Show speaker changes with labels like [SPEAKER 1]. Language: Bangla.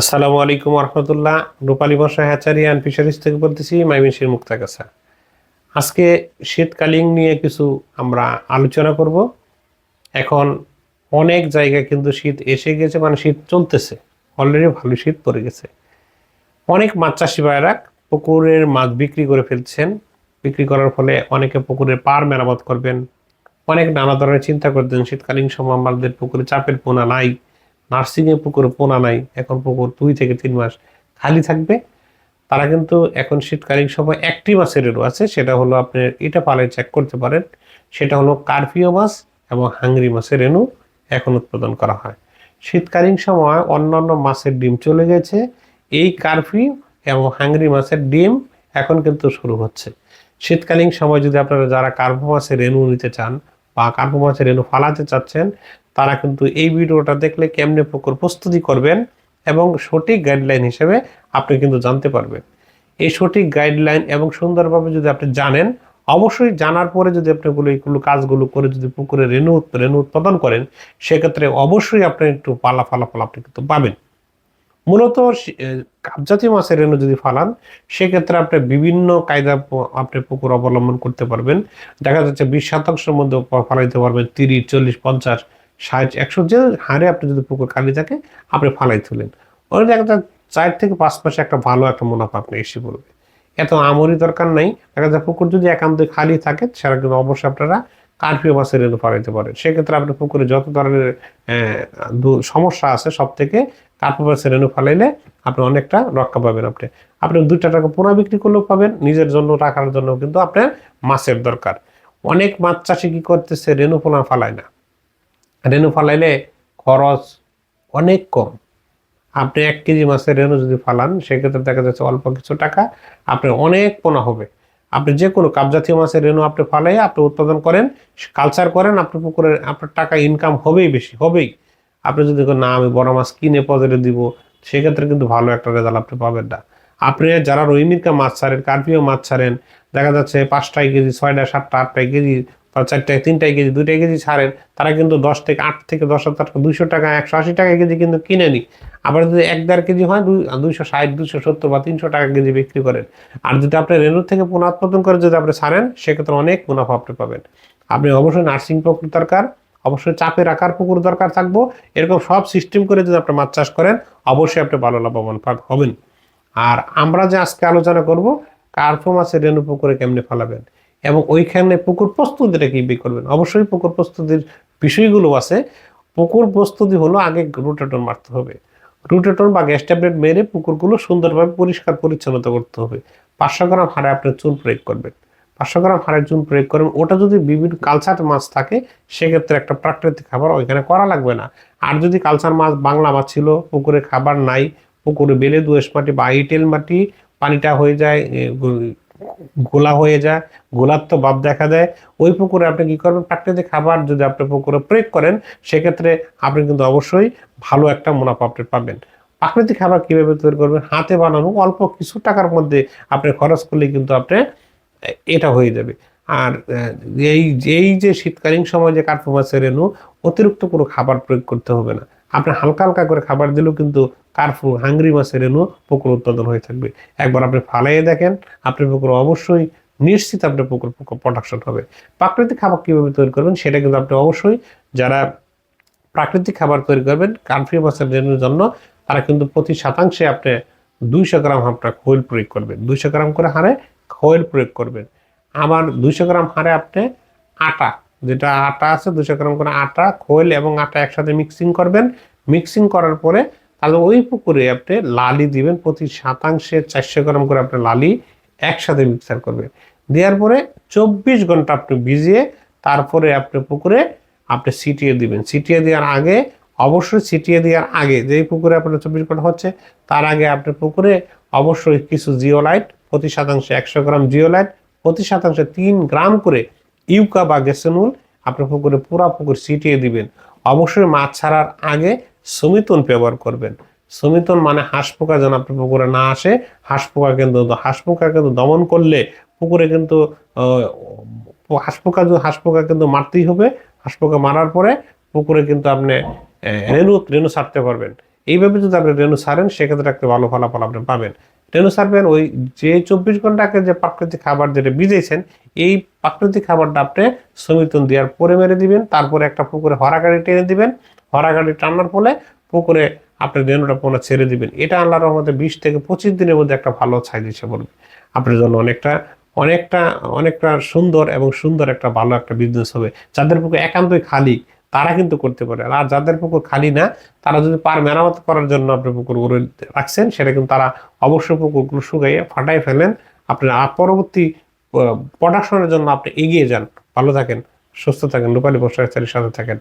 [SPEAKER 1] আসসালামু আলাইকুম রহমতুল্লাহ Rupali Barsha hatchery and fisheries থেকে বলতেছি, মাইমিনশির মুক্তাগাছা আজকে শীতকালীন নিয়ে কিছু আমরা আলোচনা করব। এখন অনেক জায়গায় কিন্তু শীত এসে গেছে মানে শীত চলতেছে। অলরেডি ভালো শীত পড়ে গেছে। অনেক মাছ চাষি ভাইরা পুকুরের মাছ বিক্রি করে ফেলছেন। বিক্রি করার ফলে অনেকে পুকুরের পার মেরামত করবেন। অনেক নানা ধরনের চিন্তা করতেন, শীতকালীন সময় আমাদের পুকুরে চাপের পোনা নাই। নার্সিংয়ে পুকুরে পোনা নাই, এখন পুকুর দুই থেকে তিন মাস খালি থাকবে। তারা কিন্তু এখন শীতকালীন সময় একটি মাছের রেণু আছে, সেটা হলো আপনি এটা পালে চেক করতে পারেন। সেটা হলো কার্পিও মাছ এবং হাংরি মাছের রেণু এখন উৎপাদন করা হয়। শীতকালীন সময় অন্যান্য মাছের ডিম চলে গেছে, এই কার্ফি এবং হাংরি মাছের ডিম এখন কিন্তু শুরু হচ্ছে। শীতকালীন সময় যদি আপনারা যারা কার্পো মাছের রেণু নিতে চান বা কার্পো মাছের রেণু ফালাতে চাচ্ছেন, তারা কিন্তু এই ভিডিওটা দেখলে কেমনে পুকুর প্রস্তুতি করবেন এবং সঠিক গাইডলাইন হিসেবে আপনি কিন্তু জানতে পারবেন। এই সঠিক গাইডলাইন এবং সুন্দরভাবে যদি আপনি জানেন, অবশ্যই জানার পরে যদি আপনি এগুলো এইগুলো কাজগুলো করে যদি পুকুরে রেণু রেণু উৎপাদন করেন, সেক্ষেত্রে অবশ্যই আপনি একটু পালা, ফলাফল আপনি কিন্তু পাবেন। মূলত কাপজাতীয় মাছের রেণু যদি ফালান, সেক্ষেত্রে আপনি বিভিন্ন কায়দা আপনি পুকুর অবলম্বন করতে পারবেন। দেখা যাচ্ছে বিশ শতাংশের মধ্যে ফালাইতে পারবেন তিরিশ, চল্লিশ, পঞ্চাশ, ষাট, একশো, যে হারে আপনি যদি পুকুর খালি থাকে, আপনি ফালাই তুলেন। ওই একটা চার থেকে পাঁচ মাসে একটা ভালো একটা মুনাফা আপনি এসে পড়বে। এত আমরি দরকার নাই। দেখা যায় পুকুর যদি একান্ত খালি থাকে, সেটা কিন্তু অবশ্যই আপনারা কার্পিও মাছের রেণু ফালাইতে পারেন। সেক্ষেত্রে আপনার পুকুরে যত ধরনের সমস্যা আছে, সব থেকে কার্পিও মাছের রেণু ফালাইলে আপনি অনেকটা রক্ষা পাবেন আপনি। আপনি দুইটা টাকা পোনা বিক্রি করলেও পাবেন, নিজের জন্য রাখার জন্য কিন্তু আপনার মাছের দরকার। অনেক মাছ চাষি কি করতেছে, রেণু পোনা ফালায় না। রেণু ফালাইলে খরচ অনেক কম। আপনি এক কেজি মাছের রেণু যদি ফালান, সেক্ষেত্রে দেখা যাচ্ছে অল্প কিছু টাকা, আপনার অনেক পোনা হবে। আপনি যে কোনো কাপজাতীয় মাছের রেণু আপনি ফালাই আপনি উৎপাদন করেন কালচার করেন আপনি পুকুরে আপনার টাকা ইনকাম হবেই বেশি, হবেই। আপনি যদি না, আমি বড় মাছ কিনে পজেটে দিব, সেক্ষেত্রে কিন্তু ভালো একটা রেজাল্ট আপনি পাবেন না। আপনি যারা রহিমিরকা মাছ ছাড়েন কার্পিও মাছ ছাড়েন, দেখা যাচ্ছে পাঁচটায় কেজি ছয়টা সাতটা, আটটায় কেজি চারটায় তিনটায় কেজি, দুইটায় কেজি ছাড়েন তারা কিন্তু দশ থেকে আট থেকে দশ হাজার টাকা, দুইশো টাকা, একশো আশি টাকা কেজি কিন্তু কিনে নি আবার যদি এক দেড় কেজি হয়, দুই দুইশো ষাট, দুইশো সত্তর বা তিনশো টাকা কেজি বিক্রি করেন। আর যদি আপনি রেণু থেকে পুনঃউৎপাদন করে যদি আপনি ছাড়েন, সেক্ষেত্রে অনেক মুনাফা আপনি পাবেন। আপনি অবশ্যই নার্সিং পুকুর দরকার, অবশ্যই চাপে রাখার পুকুর দরকার থাকব। এরকম সব সিস্টেম করে যদি আপনি মাছ চাষ করেন, অবশ্যই আপনি ভালো লাভবান হবেন। আর আমরা যে আজকে আলোচনা করব কার্পো মাছের রেণু পুকুরে কেমনে ফেলাবেন? এবং ওইখানে পুকুর প্রস্তুতিটা কি করবেন? অবশ্যই পুকুর প্রস্তুতির বিষয়গুলো আছে। পুকুর প্রস্তুতি হলো আগে রুটেটন মারতে হবে। রুটেটন বা গ্যাস ট্যাবলেট মেরে পুকুরগুলো সুন্দরভাবে পরিষ্কার পরিচ্ছন্নতা করতে হবে। পাঁচশো গ্রাম হারে আপনি চুন প্রয়োগ করবেন। পাঁচশো গ্রাম হারে চুন প্রয়োগ করবেন ওটা যদি বিভিন্ন কালচার মাছ থাকে, সেক্ষেত্রে একটা প্রাকৃতিক খাবার ওইখানে করা লাগবে না। আর যদি কালচার মাছ বাংলা মাছ ছিল, পুকুরে খাবার নাই, পুকুরে বেলে দুয়েশ মাটি বা ইটেল মাটি, পানিটা হয়ে যায় গোলা হয়ে যায়, গোলার তো ভাব দেখা দেয়। ওই পুকুরে আপনি কি করবেন? প্রাকৃতিক খাবার যদি আপনি পুকুরে প্রয়োগ করেন, সেক্ষেত্রে আপনি কিন্তু অবশ্যই ভালো একটা মুনাফা আপনি পাবেন। প্রাকৃতিক খাবার কীভাবে তৈরি করবেন? হাতে বানানো অল্প কিছু টাকার মধ্যে আপনি খরচ করলে কিন্তু আপনি এটা হয়ে যাবে। আর এই এই যে শীতকালীন সময় যে কার্পো মাছের রেণু, অতিরিক্ত কোনো খাবার প্রয়োগ করতে হবে না। আপনি হালকা হালকা করে খাবার দিলেও কিন্তু কার্পু হাঙ্গরি মাছের রেণু পুকুর উৎপাদন হয়ে থাকবে। একবার আপনি ফালাইয়ে দেখেন আপনার পুকুর অবশ্যই নিশ্চিত আপনার পুকুর প্রোডাকশন হবে। প্রাকৃতিক খাবার কীভাবে তৈরি করবেন সেটা কিন্তু আপনি অবশ্যই যারা প্রাকৃতিক খাবার তৈরি করবেন, কার্ফিউ মাছের রেণুর জন্য, তারা কিন্তু প্রতি শতাংশে আপনি দুইশো গ্রাম আপনার খোল প্রয়োগ করবেন। দুইশো গ্রাম করে হারে খোল প্রয়োগ করবেন। আবার দুইশো গ্রাম হারে আপনি আটা যেটা আটা আছে, দুশো গ্রাম করে আটা, খোল এবং আটা একসাথে মিক্সিং করবেন। মিক্সিং করার পরে তাহলে ওই পুকুরে আপনি লালি দিবেন, প্রতি শতাংশে চারশো গ্রাম করে আপনি লালি একসাথে মিক্সার করবেন। দেওয়ার পরে চব্বিশ ঘণ্টা আপনি ভিজিয়ে তারপরে আপনি পুকুরে আপনি ছিটিয়ে দিবেন। ছিটিয়ে দেওয়ার আগে, অবশ্যই ছিটিয়ে দেওয়ার আগে যেই পুকুরে আপনার চব্বিশ ঘণ্টা হচ্ছে, তার আগে আপনি পুকুরে অবশ্যই কিছু জিওলাইট, প্রতি শতাংশে একশো গ্রাম জিওলাইট, প্রতি শতাংশে তিন গ্রাম করে ইউকা বা গ্যাসেনুল আপনার পুকুরে পুরা পুকুর ছিটিয়ে দিবেন। অবশ্যই মাছ ছাড়ার আগে সমিতন ব্যবহার করবেন। সমিতন মানে হাঁস পোকা যেন আপনার পুকুরে না আসে। হাঁস পোকা কিন্তু হাঁস পোকা কিন্তু দমন করলে পুকুরে কিন্তু হাঁস পোকা হাঁস পোকা কিন্তু মারতেই হবে। হাঁস পোকা মারার পরে পুকুরে কিন্তু আপনি রেণু রেণু ছাড়তে পারবেন। এইভাবে যদি আপনি রেণু সারেন সেক্ষেত্রে একটা ভালো ফলাফল আপনি পাবেন। রেনু সারবেন ওই যে চব্বিশ ঘণ্টা আগে যে প্রাকৃতিক খাবার যেটা ভিজেছেন, এই প্রাকৃতিক খাবারটা আপনি সমিতন দেওয়ার পরে মেরে দিবেন, তারপরে একটা পুকুরে হরাগাড়ি টেনে দিবেন, হরাগাড়ি টানার ফলে পুকুরে আপনি রেনুটা পোনা ছেড়ে দিবেন। এটা আল্লাহর রহমতে বিশ থেকে পঁচিশ দিনের মধ্যে একটা ভালো ছাই এসে পড়বে আপনার জন্য অনেকটা অনেকটা অনেকটা সুন্দর এবং সুন্দর একটা ভালো একটা বিজনেস হবে। যাদের পুকুর একান্তই খালি তারা কিন্তু করতে পারে আর যাদের পুকুর খালি না, তারা যদি পার মেরামত করার জন্য আপনি পুকুরগুলো রাখছেন, সেটা কিন্তু তারা অবশ্যই পুকুরগুলো শুকাইয়ে ফাটাই ফেলেন। আপনি পরবর্তী প্রোডাকশনের জন্য আপনি এগিয়ে যান। ভালো থাকেন, সুস্থ থাকেন, রূপালী বর্ষাচারীর সাথে থাকেন।